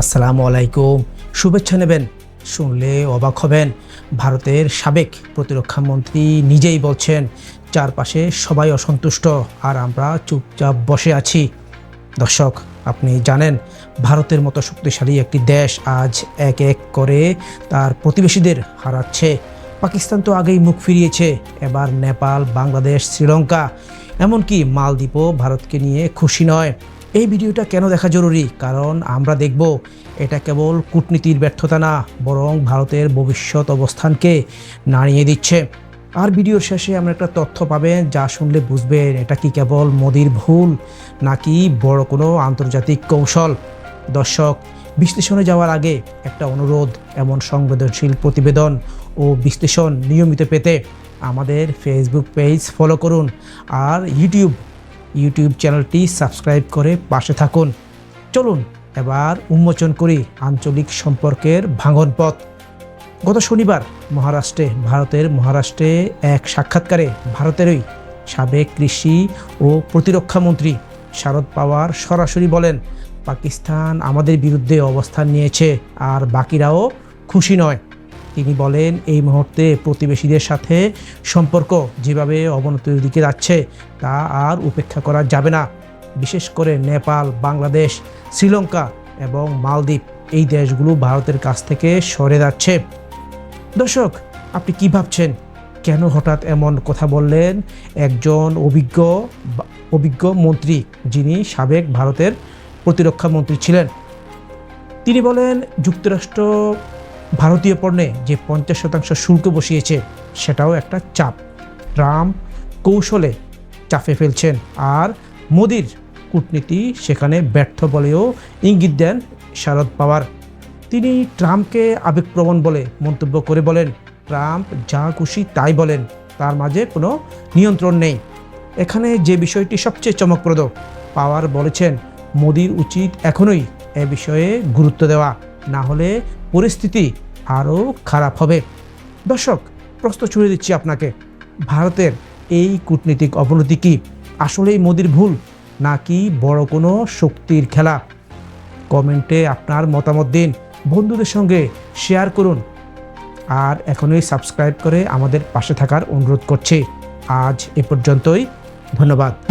আসসালামু আলাইকুম। শুভেচ্ছা নেবেন, শুনলে অবাক হবেন। ভারতের সাবেক প্রতিরক্ষা মন্ত্রী নিজেই বলছেন, চারপাশে সবাই অসন্তুষ্ট, আর আমরা চুপচাপ বসে আছি। দর্শক, আপনি জানেন, ভারতের মতো শক্তিশালী একটি দেশ আজ এক এক করে তার প্রতিবেশীদের হারাচ্ছে। পাকিস্তান তো আগেই মুখ ফিরিয়েছে, এবার নেপাল, বাংলাদেশ, শ্রীলঙ্কা, এমনকি মালদ্বীপও ভারতকে নিয়ে খুশি নয়। এই ভিডিওটা কেন দেখা জরুরি? কারণ আমরা দেখব, এটা কেবল কূটনীতির ব্যর্থতা না, বরং ভারতের ভবিষ্যৎ অবস্থানকে নাড়িয়ে দিচ্ছে। আর ভিডিওর শেষে আমরা একটা তথ্য পাবেন যা শুনলে বুঝবেন, এটা কি কেবল মোদির ভুল, নাকি বড় কোনো আন্তর্জাতিক কৌশল? দর্শক, বিশ্লেষণে যাওয়ার আগে একটা অনুরোধ, এমন সংবেদনশীল প্রতিবেদন ও বিশ্লেষণ নিয়মিত পেতে আমাদের ফেসবুক পেজ ফলো করুন, আর ইউটিউব ইউটিউব চ্যানেলটি সাবস্ক্রাইব করে পাশে থাকুন। চলুন, এবার উন্মোচন করি আঞ্চলিক সম্পর্কের ভাঙন পথ গত শনিবার মহারাষ্ট্রে, ভারতের মহারাষ্ট্রে এক সাক্ষাৎকারে ভারতেরই সাবেক কৃষি ও প্রতিরক্ষা মন্ত্রী শারদ পাওয়ার সরাসরি বলেন, পাকিস্তান আমাদের বিরুদ্ধে অবস্থান নিয়েছে, আর বাকিরাও খুশি নয়। তিনি বলেন, এই মুহূর্তে প্রতিবেশীদের সাথে সম্পর্ক যেভাবে অবনতির দিকে যাচ্ছে, তা আর উপেক্ষা করা যাবে না। বিশেষ করে নেপাল, বাংলাদেশ, শ্রীলঙ্কা এবং মালদ্বীপ, এই দেশগুলো ভারতের কাছ থেকে সরে যাচ্ছে। দর্শক, আপনি কি ভাবছেন? কেন হঠাৎ এমন কথা বললেন একজন অভিজ্ঞ অভিজ্ঞ মন্ত্রী যিনি সাবেক ভারতের প্রতিরক্ষা মন্ত্রী ছিলেন? তিনি বলেন, যুক্তরাষ্ট্র ভারতীয় পণ্যে যে পঞ্চাশ শতাংশ শুল্ক বসিয়েছে, সেটাও একটা চাপ। ট্রাম্প কৌশলে চাপে ফেলছেন। আর মোদির কূটনীতি সেখানে ব্যর্থ বলেও ইঙ্গিত দেন শারদ পাওয়ার। তিনি ট্রাম্পকে আবেগপ্রবণ বলে মন্তব্য করে বলেন, ট্রাম্প যা খুশি তাই বলেন, তার মাঝে কোনো নিয়ন্ত্রণ নেই। এখানে যে বিষয়টি সবচেয়ে চমকপ্রদ, পাওয়ার বলেছেন, মোদির উচিত এখনই এ বিষয়ে গুরুত্ব দেওয়া। না হলে পরিস্থিতি আরও খারাপ হবে। দর্শক, প্রশ্ন ছুড়ে দিচ্ছি আপনাকে। ভারতের এই কূটনীতিক অবনতি কি আসলেই মোদির ভুল, নাকি বড় কোনো শক্তির খেলা? কমেন্টে আপনার মতামত দিন, বন্ধুদের সঙ্গে শেয়ার করুন। আর এখনই সাবস্ক্রাইব করে আমাদের পাশে থাকার অনুরোধ করছি। আজ এ পর্যন্তই, ধন্যবাদ।